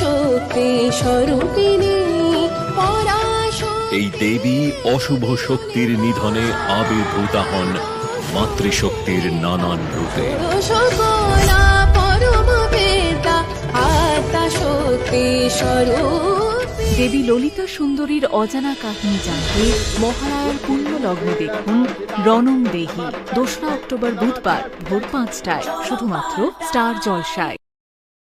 শক্তি স্বরূপিণী এই দেবী অশুভ শক্তির নিধনে আবির্ভূতা হন মাতৃশক্তির নানান রূপে। দেবী ললিতা সুন্দরীর অজানা কাহিনী জানতে মহারায়ার পূর্ণ লগ্ন দেখুন রণং দেহি দোসরা অক্টোবর বুধবার ভোর পাঁচটায় শুধুমাত্র স্টার জলসায়।